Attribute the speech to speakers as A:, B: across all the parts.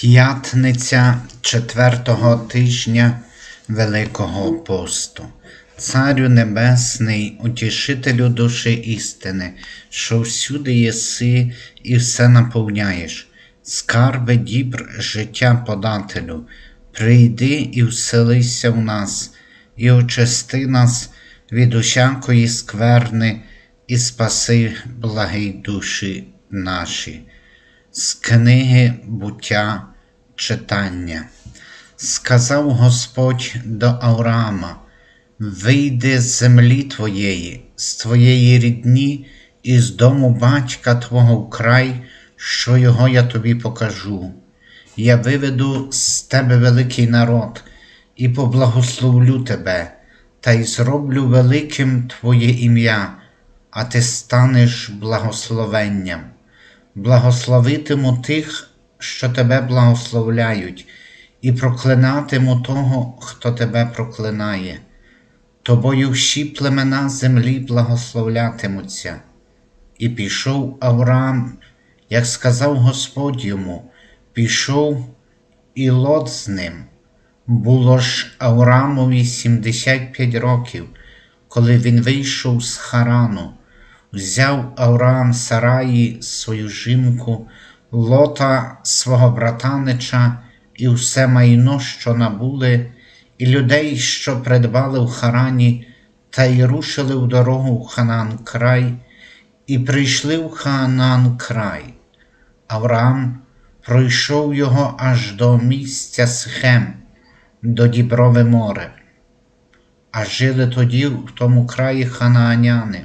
A: П'ятниця четвертого тижня Великого посту. Царю Небесний, утішителю душі істини, що всюди єси і все наповняєш, скарби дібр життя подателю, прийди і вселися в нас, і очисти нас від усякої скверни, і спаси благий душі наші. З книги буття читання. Сказав Господь до Авраама: Вийди з землі твоєї, з твоєї рідні і з дому батька твого в край, що його я тобі покажу. Я виведу з тебе великий народ і поблагословлю тебе, та й зроблю великим Твоє ім'я, а ти станеш благословенням благословитиму тих, що тебе благословляють, і проклинатиму того, хто тебе проклинає. Тобою всі племена землі благословлятимуться. І пішов Авраам, як сказав Господь йому, пішов і лот з ним. Було ж Авраамові 75 років, коли він вийшов з Харану взяв Авраам Сараї свою жінку, лота свого братанича і все майно, що набули, і людей, що придбали в Харані, та й рушили в дорогу в Ханан край, і прийшли в Ханан край. Авраам пройшов його аж до місця Схем, до Діброве море, а жили тоді в тому краї ханааняни.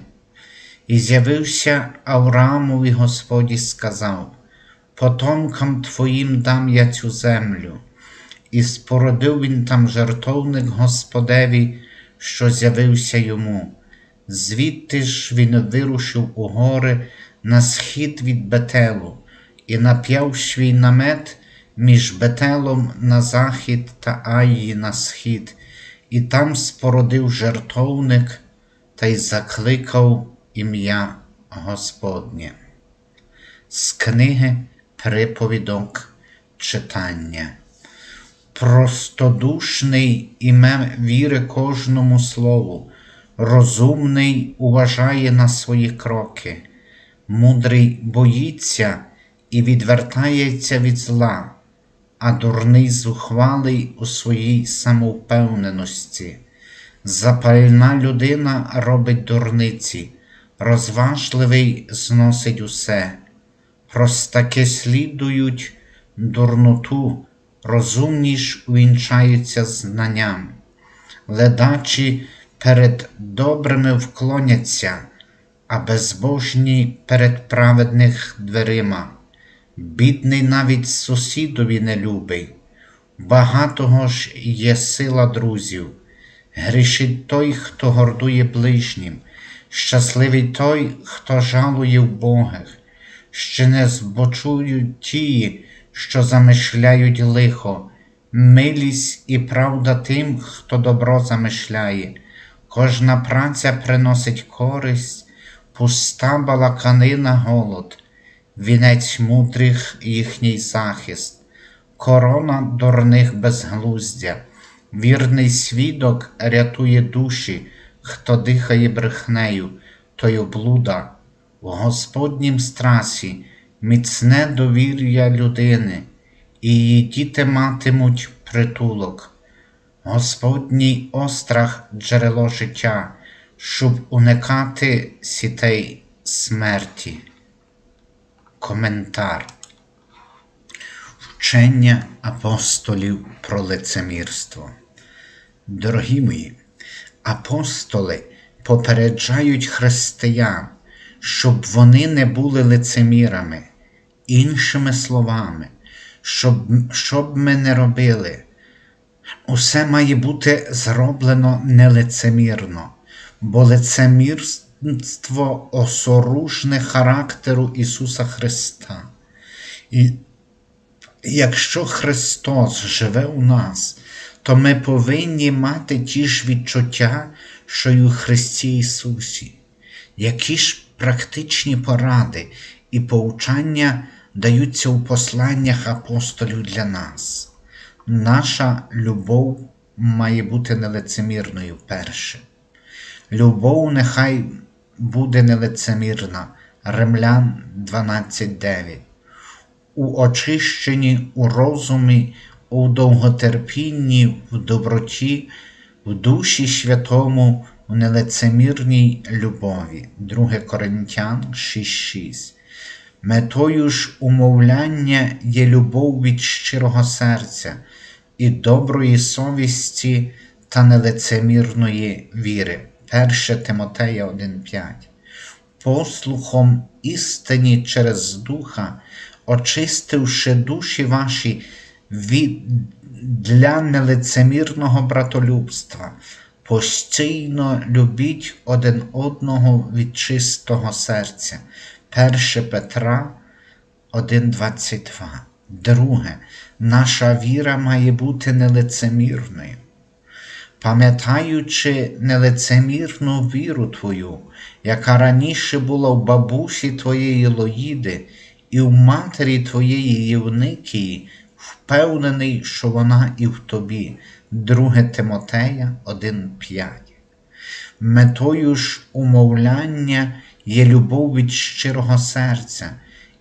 A: І з'явився Авраамові Господь і сказав: Потомкам твоїм дам я цю землю, і спородив він там жертовник Господеві, що з'явився йому. Звідти ж він вирушив у гори на схід від Бетелу, і нап'яв свій намет між Бетелом на захід та Аї на схід, і там спородив жертовник та й закликав ім'я Господнє. З книги Приповідок читання. Простодушний іме віри кожному слову, розумний уважає на свої кроки, мудрий боїться і відвертається від зла, а дурний зухвалий у своїй самовпевненості. Запальна людина робить дурниці розважливий зносить усе, простаки слідують дурноту, розумні ж увінчаються знанням, ледачі перед добрими вклоняться, а безбожні перед праведних дверима, бідний навіть сусідові не любий, багатого ж є сила друзів, грішить той, хто гордує ближнім. Щасливий той, хто жалує вбогих, що не збочують ті, що замишляють лихо, милість і правда тим, хто добро замишляє, кожна праця приносить користь, пуста балаканина голод, вінець мудрих їхній захист, корона дурних безглуздя, вірний свідок рятує душі хто дихає брехнею, той облуда, в Господнім страсі, міцне довір'я людини, і її діти матимуть притулок. Господній острах джерело життя, щоб уникати сітей смерті. Коментар. Вчення апостолів про лицемірство. Дорогі мої, апостоли попереджають християн, щоб вони не були лицемірами, іншими словами, щоб, щоб ми не робили. Усе має бути зроблено нелицемірно, бо лицемірство осоружне характеру Ісуса Христа. І якщо Христос живе у нас, то ми повинні мати ті ж відчуття, що й у Христі Ісусі, які ж практичні поради і поучання даються у посланнях апостолів для нас. Наша любов має бути нелицемірною перше. Любов нехай буде нелицемірна. Римлян 12.9. У очищенні, у розумі, у довготерпінні, в доброті, в душі святому, в нелицемірній любові. 2 Коринтян 6.6. Метою ж умовляння є любов від щирого серця і доброї совісті та нелицемірної віри. 1 Тимотея 1.5 послухом істині через Духа, очистивши душі ваші від, для нелицемірного братолюбства, постійно любіть один одного від чистого серця. 1 Петра 1.22. Друге, наша віра має бути нелицемірною. Пам'ятаючи нелицемірну віру Твою, яка раніше була в бабусі Твоєї Лоїди і в матері Твоєї Євникії, впевнений, що вона і в тобі. 2 Тимотея 1.5. Метою ж умовляння є любов від щирого серця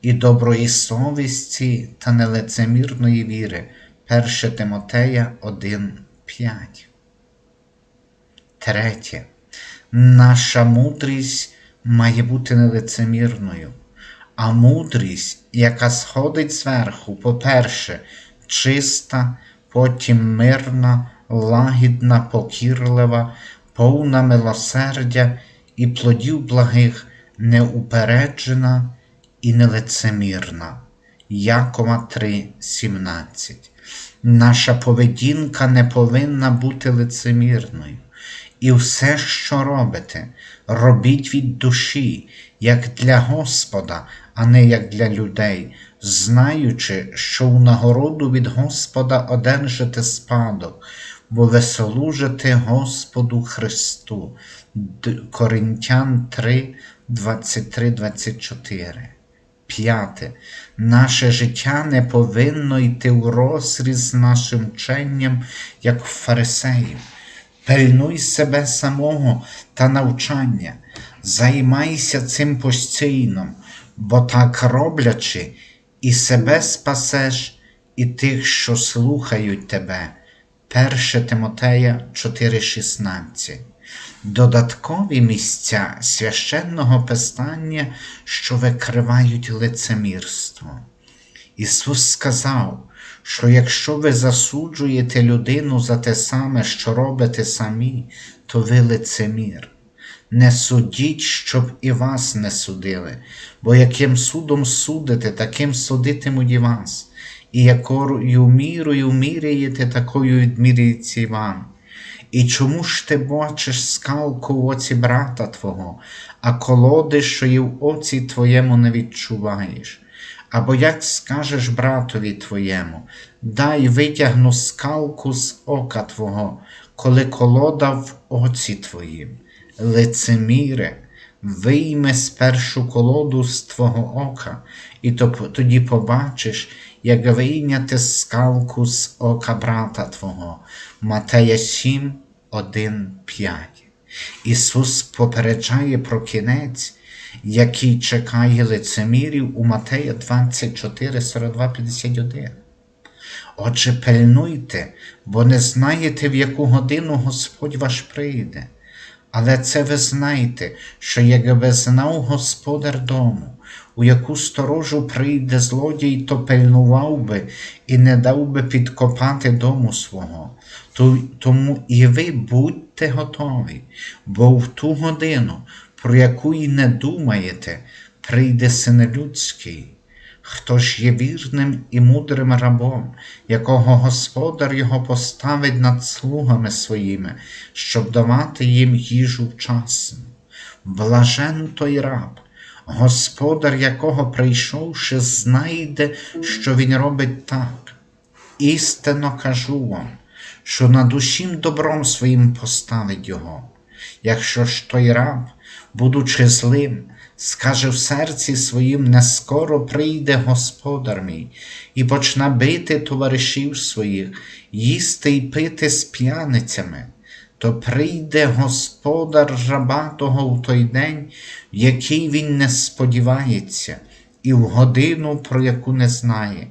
A: і доброї совісті та нелицемірної віри. 1 Тимотея 1.5. Третє. Наша мудрість має бути нелицемірною, а мудрість, яка сходить зверху, по-перше, чиста, потім мирна, лагідна, покірлива, повна милосердя і плодів благих, неупереджена і нелицемірна. Якова 3:17. Наша поведінка не повинна бути лицемірною. І все, що робите, робіть від душі, як для Господа, а не як для людей, знаючи, що в нагороду від Господа одержите спадок, бо ви служите Господу Христу. Коринтян 3, 23, 24. П'яте. Наше життя не повинно йти в розріз з нашим вченням, як в фарисеїв. Пильнуй себе самого та навчання, займайся цим постійно, бо так роблячи, і себе спасеш, і тих, що слухають тебе. 1 Тимотея 4,16 Додаткові місця священного писання, що викривають лицемірство. Ісус сказав, що якщо ви засуджуєте людину за те саме, що робите самі, то ви лицемір. Не судіть, щоб і вас не судили, бо яким судом судите, таким судитимуть і вас, і якою мірою міряєте, такою відміряється і вам. І чому ж ти бачиш скалку в оці брата Твого, а колоди, що є в оці твоєму, не відчуваєш? Або як скажеш братові твоєму, дай витягну скалку з ока Твого, коли колода в оці твоїм. Лицеміре, вийме спершу колоду з твого ока, і тоді побачиш, як вийняти скалку з ока брата Твого. Матея 7, 1, 5. Ісус попереджає про кінець, який чекає лицемірів у Матея 24, 42, 51. Отже, пильнуйте, бо не знаєте, в яку годину Господь ваш прийде. Але це ви знаєте, що якби знав господар дому, у яку сторожу прийде злодій, то пильнував би і не дав би підкопати дому свого. Тому і ви будьте готові, бо в ту годину, про яку й не думаєте, прийде син людський. Хто ж є вірним і мудрим рабом, якого господар його поставить над слугами своїми, щоб давати їм їжу вчасно. Блажен той раб, господар якого, прийшовши, знайде, що він робить так. Істинно кажу вам, що над усім добром своїм поставить його. Якщо ж той раб, будучи злим, скаже в серці своїм, не скоро прийде господар мій, і почне бити товаришів своїх, їсти й пити з п'яницями, то прийде господар раба того в той день, в який він не сподівається, і в годину, про яку не знає,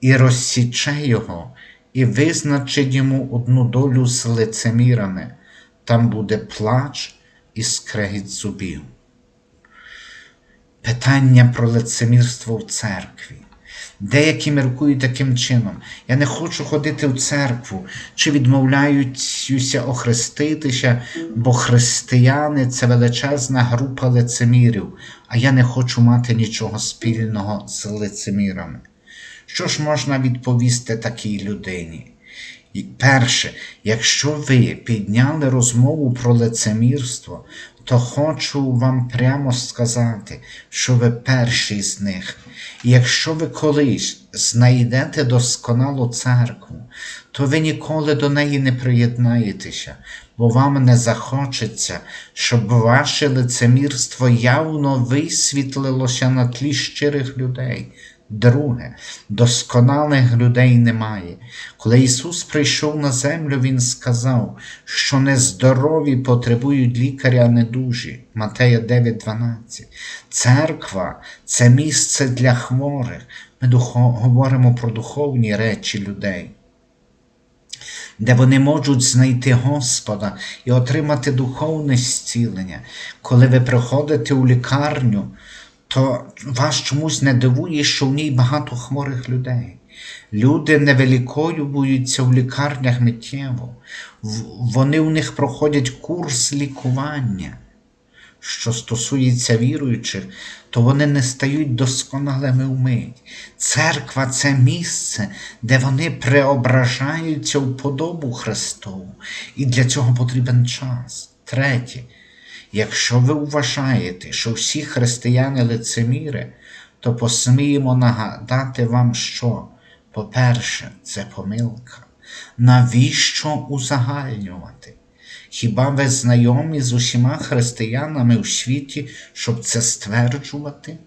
A: і розсіче його, і визначить йому одну долю з лицемірами, там буде плач і скрегіт зубів. Питання про лицемірство в церкві. Деякі міркують таким чином: я не хочу ходити в церкву, чи відмовляються охреститися, бо християни це величезна група лицемірів, а я не хочу мати нічого спільного з лицемірами. Що ж можна відповісти такій людині? І Перше, якщо ви підняли розмову про лицемірство, то хочу вам прямо сказати, що ви перший з них. Якщо ви колись знайдете досконалу церкву, то ви ніколи до неї не приєднаєтеся, бо вам не захочеться, щоб ваше лицемірство явно висвітлилося на тлі щирих людей. Друге, досконалих людей немає. Коли Ісус прийшов на землю, Він сказав, що нездорові потребують лікаря, а не дужі. Матея 9:12. Церква це місце для хворих. Ми говоримо про духовні речі людей. Де вони можуть знайти Господа і отримати духовне зцілення. Коли ви приходите у лікарню, то вас чомусь не дивує, що в ній багато хворих людей. Люди не виліковуються в лікарнях миттєво, вони у них проходять курс лікування. Що стосується віруючих, то вони не стають досконалими вмить. Церква це місце, де вони преображаються в подобу Христову, і для цього потрібен час. Третє. Якщо ви вважаєте, що всі християни лицеміри, то посміємо нагадати вам, що, по-перше, це помилка. Навіщо узагальнювати? Хіба ви знайомі з усіма християнами у світі, щоб це стверджувати?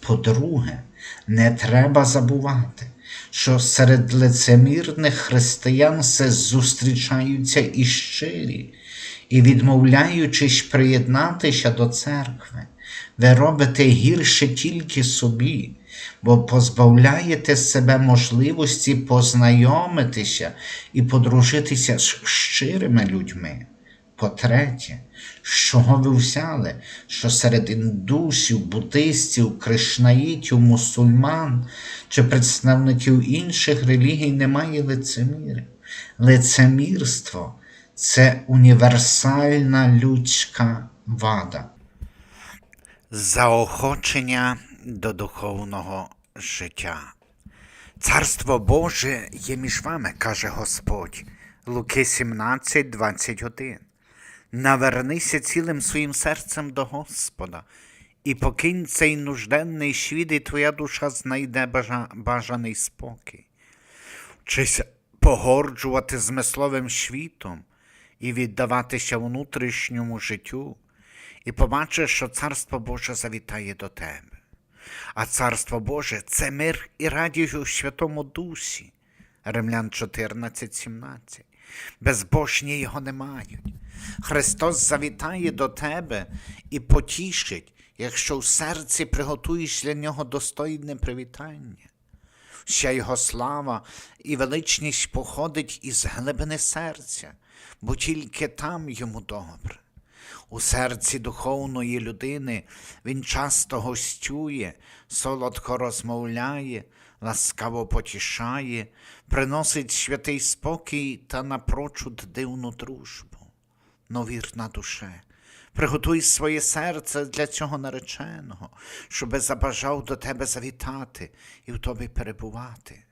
A: По-друге, не треба забувати, що серед лицемірних християн все зустрічаються і щирі, і відмовляючись приєднатися до церкви, ви робите гірше тільки собі, бо позбавляєте себе можливості познайомитися і подружитися з щирими людьми. По-третє, з чого ви взяли, що серед індусів, буддистів, кришнаїтів, мусульман чи представників інших релігій немає лицемірів? Лицемірство це універсальна людська вада. Заохочення до духовного життя. Царство Боже є між вами, каже Господь. Луки 17, 21. Навернися цілим своїм серцем до Господа, і покинь цей нужденний світ, і твоя душа знайде бажаний спокій. Вчися погорджувати змисловим світом і віддаватися внутрішньому життю, і побачиш, що Царство Боже завітає до тебе. А Царство Боже це мир і радість у Святому Дусі. Римлян 14, 17. Безбожні його не мають. Христос завітає до тебе і потішить, якщо в серці приготуєш для нього достойне привітання. Вся його слава і величність походить із глибини серця, бо тільки там йому добре. У серці духовної людини він часто гостює, солодко розмовляє, ласкаво потішає, приносить святий спокій та напрочуд дивну дружбу. Но вірна душе, приготуй своє серце для цього нареченого, щоби забажав до тебе завітати і в тобі перебувати.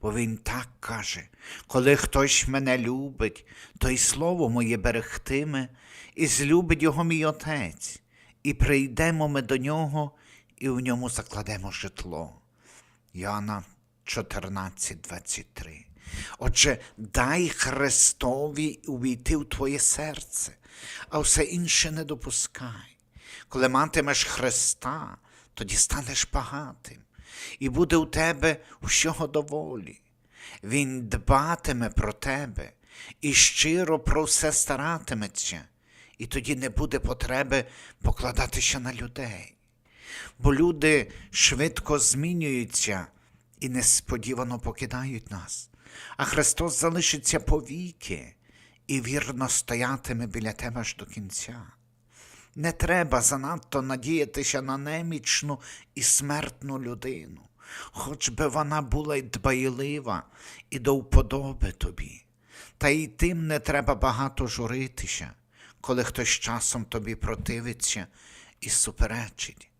A: Бо він так каже: коли хтось мене любить, то й слово моє берегтиме, і злюбить його мій отець, і прийдемо ми до нього, і в ньому закладемо житло. Яна 14:23. Отже, дай Христові увійти в твоє серце, а все інше не допускай. Коли матимеш Христа, тоді станеш багатим, і буде у тебе усього доволі. Він дбатиме про тебе і щиро про все старатиметься, і тоді не буде потреби покладатися на людей. Бо люди швидко змінюються і несподівано покидають нас, а Христос залишиться повіки і вірно стоятиме біля тебе аж до кінця. Не треба занадто надіятися на немічну і смертну людину, хоч би вона була й дбайлива і до вподоби тобі. Та й тим не треба багато журитися, коли хтось часом тобі противиться і суперечить.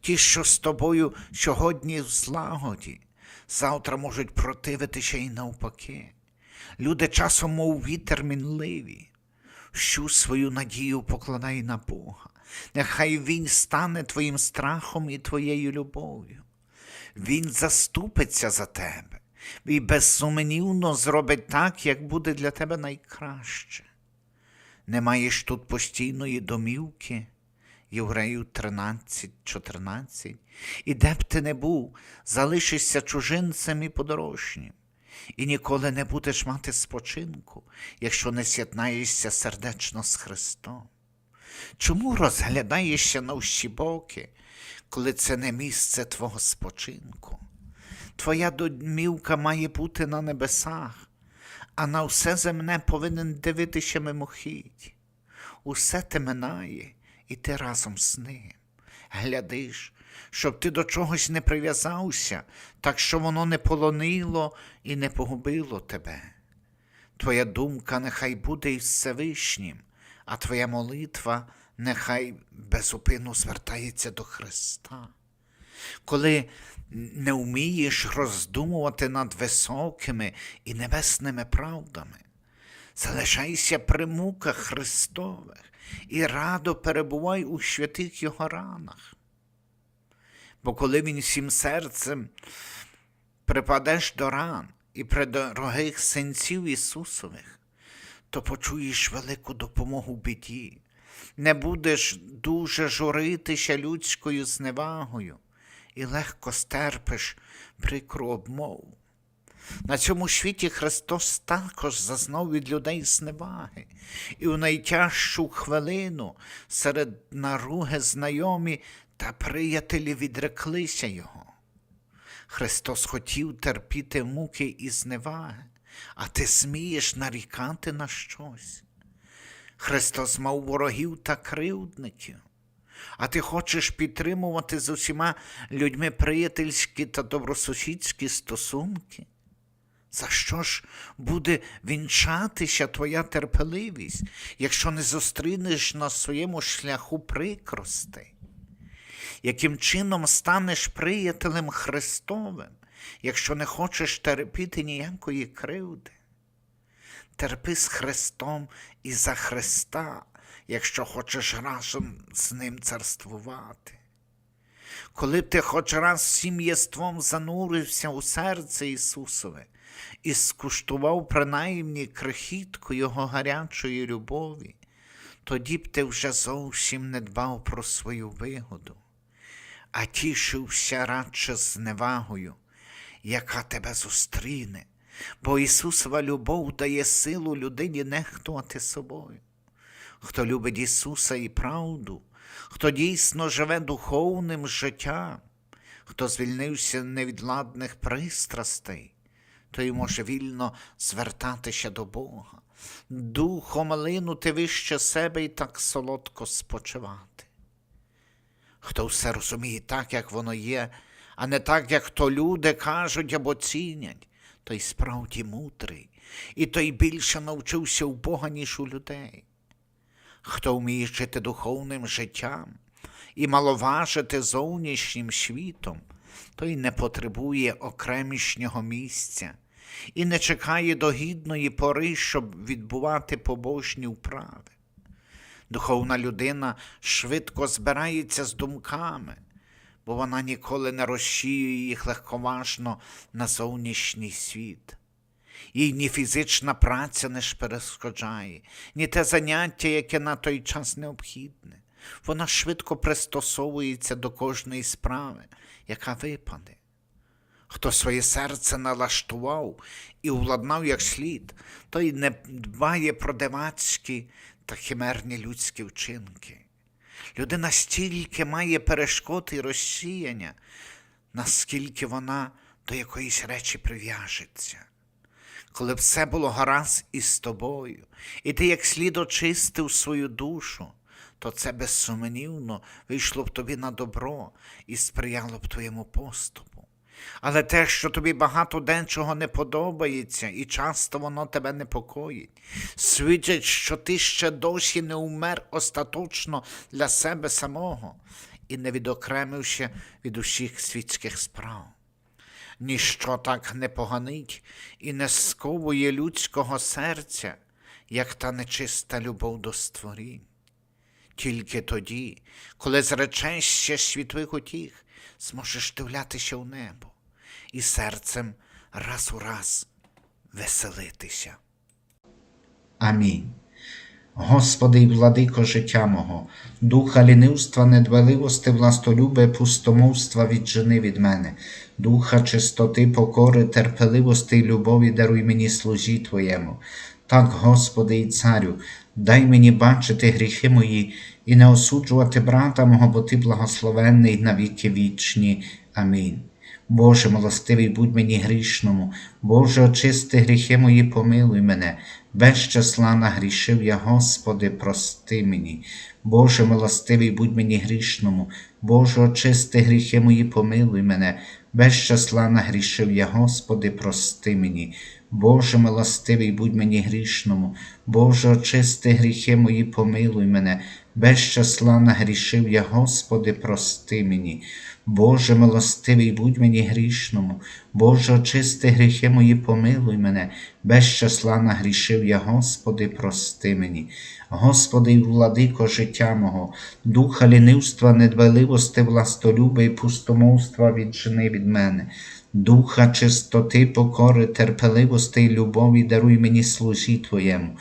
A: Ті, що з тобою сьогодні в злагоді, завтра можуть противитися і навпаки. Люди часом, мов вітер мінливі, всю свою надію покладай на Бога. Нехай Він стане твоїм страхом і твоєю любов'ю. Він заступиться за тебе і безсумнівно зробить так, як буде для тебе найкраще. Не маєш тут постійної домівки, Євреїв 13, 14, і де б ти не був, залишишся чужинцем і подорожнім, і ніколи не будеш мати спочинку, якщо не з'єднаєшся сердечно з Христом. Чому розглядаєшся на всі боки, коли це не місце твого спочинку? Твоя домівка має бути на небесах, а на все земне повинен дивитися мимохідь. Усе те минає, і ти разом з ним. Глядиш, щоб ти до чогось не прив'язався, так що воно не полонило і не погубило тебе. Твоя думка нехай буде із Всевишнім, а твоя молитва нехай безупинно звертається до Христа. Коли не вмієш роздумувати над високими і небесними правдами, залишайся при муках Христових і радо перебувай у святих Його ранах. Бо коли він всім серцем припадеш до ран і при дорогих синців Ісусових, то почуєш велику допомогу біді, не будеш дуже журитися людською зневагою і легко стерпиш прикру обмову. На цьому світі Христос також зазнав від людей зневаги, і у найтяжчу хвилину серед наруги знайомі та приятелі відреклися Його. Христос хотів терпіти муки і зневаги, а ти смієш нарікати на щось. Христос мав ворогів та кривдників, а ти хочеш підтримувати з усіма людьми приятельські та добросусідські стосунки? За що ж буде вінчатися твоя терпеливість, якщо не зустрінеш на своєму шляху прикростей? Яким чином станеш приятелем Христовим, якщо не хочеш терпіти ніякої кривди? Терпи з Христом і за Христа, якщо хочеш разом з Ним царствувати. Коли б ти хоч раз всім єством занурився у серце Ісусове і скуштував принаймні крихітку Його гарячої любові, тоді б ти вже зовсім не дбав про свою вигоду, а тішився радше зневагою, яка тебе зустріне, бо Ісусова любов дає силу людині нехтувати собою. Хто любить Ісуса і правду, хто дійсно живе духовним життям, хто звільнився невідладних пристрастей, той може вільно звертатися до Бога, духом линути вище себе і так солодко спочивати. Хто все розуміє так, як воно є, а не так, як то люди кажуть або цінять, той справді мудрий, і той більше навчився у Бога, ніж у людей. Хто вміє жити духовним життям і маловажити зовнішнім світом, той не потребує окремішнього місця і не чекає до гідної пори, щоб відбувати побожні вправи. Духовна людина швидко збирається з думками, бо вона ніколи не розчіює їх легковажно на зовнішній світ. Їй ні фізична праця не перешкоджає, ні те заняття, яке на той час необхідне. Вона швидко пристосовується до кожної справи, яка випаде. Хто своє серце налаштував і владнав як слід, той не дбає про дивацькі та химерні людські вчинки. Людина стільки має перешкод і розсіяння, наскільки вона до якоїсь речі прив'яжеться. Коли б все було гаразд із тобою, і ти як слід очистив свою душу, то це безсумнівно вийшло б тобі на добро і сприяло б твоєму поступу. Але те, що тобі багато дечого не подобається, і часто воно тебе непокоїть, свідчить, що ти ще досі не умер остаточно для себе самого і не відокремився від усіх світських справ. Ніщо так не поганить і не сковує людського серця, як та нечиста любов до створінь. Тільки тоді, коли зречешся світових утіх, зможеш дивлятися в небо і серцем раз у раз веселитися. Амінь. Господи і владико життя мого, духа лінивства, недбаливости, властолюбе, пустомовства віджени від мене, духа чистоти, покори, терпеливости й любові даруй мені служі Твоєму. Так, Господи і Царю, дай мені бачити гріхи мої і не осуджувати брата мого, бо Ти благословенний на віки вічні. Амінь. Боже милостивий, будь мені грішному, Боже, очисти гріхи мої, помилуй мене, без числа нагрішив я, Господи, прости мені. Боже милостивий, будь мені грішному, Боже, очисти гріхи мої, помилуй мене, без числа нагрішив я, Господи, прости мені. Боже милостивий, будь мені грішному, Боже, очисти гріхи мої, помилуй мене, без числа нагрішив я, Господи, прости мені. Боже милостивий, будь мені грішному, Боже, очисти гріхи мої, помилуй мене, без числа нагрішив я, Господи, прости мені. Господи і владико життя мого, духа лінивства, недбаливости, властолюби і пустомовства віджени від мене. Духа чистоти, покори, терпеливости й любові даруй мені служі Твоєму.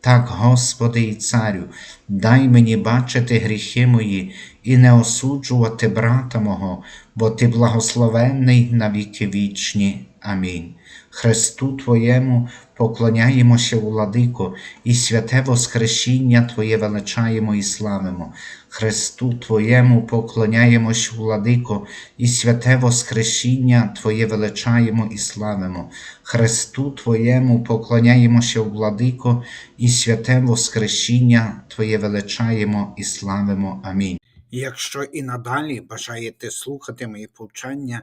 A: Так, Господи і Царю, дай мені бачити гріхи мої і не осуджувати брата мого, бо Ти благословенний на віки вічні. Амінь. Христу Твоєму поклоняємося, владико, і святе Воскресіння Твоє величаємо і славимо. Христу Твоєму поклоняємось, владико, і святе Воскресіння Твоє величаємо і славимо. Христу Твоєму поклоняємося, владико, і святе Воскресіння Твоє величаємо і славимо. Амінь. Якщо і надалі бажаєте слухати мої повчання,